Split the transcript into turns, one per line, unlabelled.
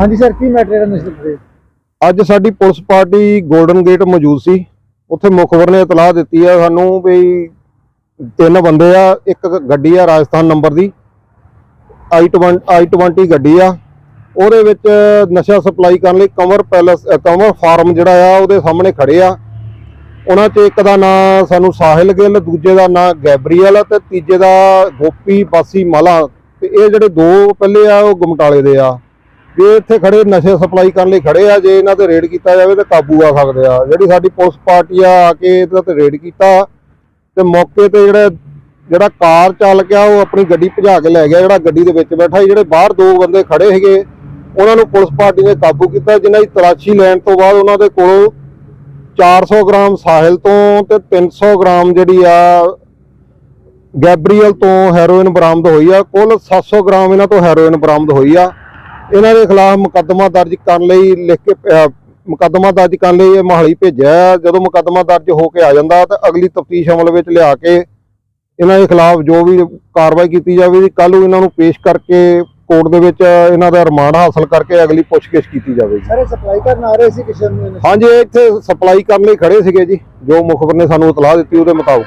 ਹਾਂਜੀ ਸਰ ਕੀ ਮੈਟਰ ਹੈ ਨਸ਼ੇ ਦੇ?
ਅੱਜ ਸਾਡੀ ਪੁਲਿਸ ਪਾਰਟੀ ਗੋਲਡਨ ਗੇਟ ਮੌਜੂਦ ਸੀ। ਉੱਥੇ ਮੁਖਬਰ ਨੇ ਇਤਲਾਹ ਦਿੱਤੀ ਆ ਸਾਨੂੰ ਵੀ ਤਿੰਨ ਬੰਦੇ ਆ ਇੱਕ ਗੱਡੀ ਆ ਰਾਜਸਥਾਨ ਨੰਬਰ ਦੀ। i20 i20 ਗੱਡੀ ਆ। ਉਹਦੇ ਵਿੱਚ ਨਸ਼ਾ ਸਪਲਾਈ ਕਰਨ ਲਈ ਕਮਰ ਪੈਲਸ ਅ, ਕਮਰ ਫਾਰਮ ਜਿਹੜਾ ਆ ਉਹਦੇ ਸਾਹਮਣੇ ਖੜੇ ਆ। ਉਹਨਾਂ 'ਚ ਇੱਕ ਦਾ ਨਾਂ ਸਾਨੂੰ ਸਾਹਿਲ ਗਿੱਲ ਦੂਜੇ ਦਾ ਨਾਂ ਗੈਬਰੀਅਲ ਤੇ ਤੀਜੇ ਦਾ ਗੋਪੀ ਬਾਸੀ ਮਾਲਾ। ਤੇ ਇਹ ਜਿਹੜੇ ਦੋ ਪਹਿਲੇ ਆ ਉਹ ਗੁਮਟਾਲੇ ਦੇ ਆ। ਇਹ ਇੱਥੇ ਖੜੇ ਨਸ਼ੇ ਸਪਲਾਈ ਕਰਨ ਲਈ ਖੜੇ ਆ, ਜੇ ਇਹਨਾਂ ਤੇ ਰੇਡ ਕੀਤਾ ਜਾਵੇ ਤਾਂ ਕਾਬੂ ਆ ਸਕਦੇ ਆ। ਜਿਹੜੀ ਸਾਡੀ ਪੁਲਿਸ ਪਾਰਟੀ ਆ ਆ ਕੇ ਇਹਨਾਂ ਤੇ ਰੇਡ ਕੀਤਾ ਤੇ ਮੌਕੇ ਤੇ ਜਿਹੜਾ ਜਿਹੜਾ ਕਾਰ ਚਾਲਕ ਆ, ਉਹ ਆਪਣੀ ਗੱਡੀ ਭਜਾ ਕੇ ਲੈ ਗਿਆ, ਜਿਹੜਾ ਗੱਡੀ ਦੇ ਵਿੱਚ ਬੈਠਾ ਸੀ, ਜਿਹੜੇ ਬਾਹਰ ਦੋ ਬੰਦੇ ਖੜੇ ਸੀਗੇ, ਉਹਨਾਂ ਨੂੰ ਪੁਲਿਸ ਪਾਰਟੀ ਨੇ ਕਾਬੂ ਕੀਤਾ। ਜਿਨ੍ਹਾਂ ਦੀ ਤਲਾਸ਼ੀ ਲੈਣ ਤੋਂ ਬਾਅਦ ਉਹਨਾਂ ਦੇ ਕੋਲੋਂ 400 ਗ੍ਰਾਮ ਸਾਹਿਲ ਤੋਂ ਤੇ 300 ਗ੍ਰਾਮ ਜਿਹੜੀ ਆ, ਗੈਬਰੀਅਲ ਤੋਂ ਹੈਰੋਇਨ ਬਰਾਮਦ ਹੋਈ ਆ। ਕੁੱਲ 700 ਗ੍ਰਾਮ ਇਹਨਾਂ ਤੋਂ ਹੈਰੋਇਨ ਬਰਾਮਦ ਹੋਈ ਆ। ਇਹਨਾਂ ਦੇ ਖਿਲਾਫ ਮੁਕੱਦਮਾ ਦਰਜ ਕਰਨ ਲਈ ਲਿਖ ਕੇ ਮੁਕੱਦਮਾ ਦਰਜ ਕਰਨ ਲਈ ਇਹ ਮਹਾਲੀ ਭੇਜਿਆ। ਜਦੋਂ ਮੁਕੱਦਮਾ ਦਰਜ ਹੋ ਕੇ ਆ ਜਾਂਦਾ ਤਾਂ ਅਗਲੀ ਤਫਤੀਸ਼ ਅਮਲ ਵਿੱਚ ਲਿਆ ਕੇ ਇਹਨਾਂ ਦੇ ਖਿਲਾਫ ਜੋ ਵੀ ਕਾਰਵਾਈ ਕੀਤੀ ਜਾਵੇਗੀ ਕੱਲ ਨੂੰ ਇਹਨਾਂ ਨੂੰ ਪੇਸ਼ ਕਰਕੇ ਕੋਰਟ ਦੇ ਵਿੱਚ ਇਹਨਾਂ ਦਾ ਰਿਮਾਂਡ ਹਾਸਲ ਕਰਕੇ ਅਗਲੀ ਪੁੱਛਗਿੱਛ ਕੀਤੀ ਜਾਵੇਗੀ
ਸਰ ਸਪਲਾਈ ਕਰਨ ਆ ਰਹੇ ਸੀ ਕਿਸੇ ਨੂੰ?
ਹਾਂਜੀ ਇੱਥੇ ਸਪਲਾਈ ਕਰਨ ਲਈ ਖੜੇ ਸੀਗੇ ਜੀ ਜੋ ਮੁਖਬਰ ਨੇ ਸਾਨੂੰ ਇਤਲਾਹ ਦਿੱਤੀ ਉਹਦੇ ਮੁਤਾਬਕ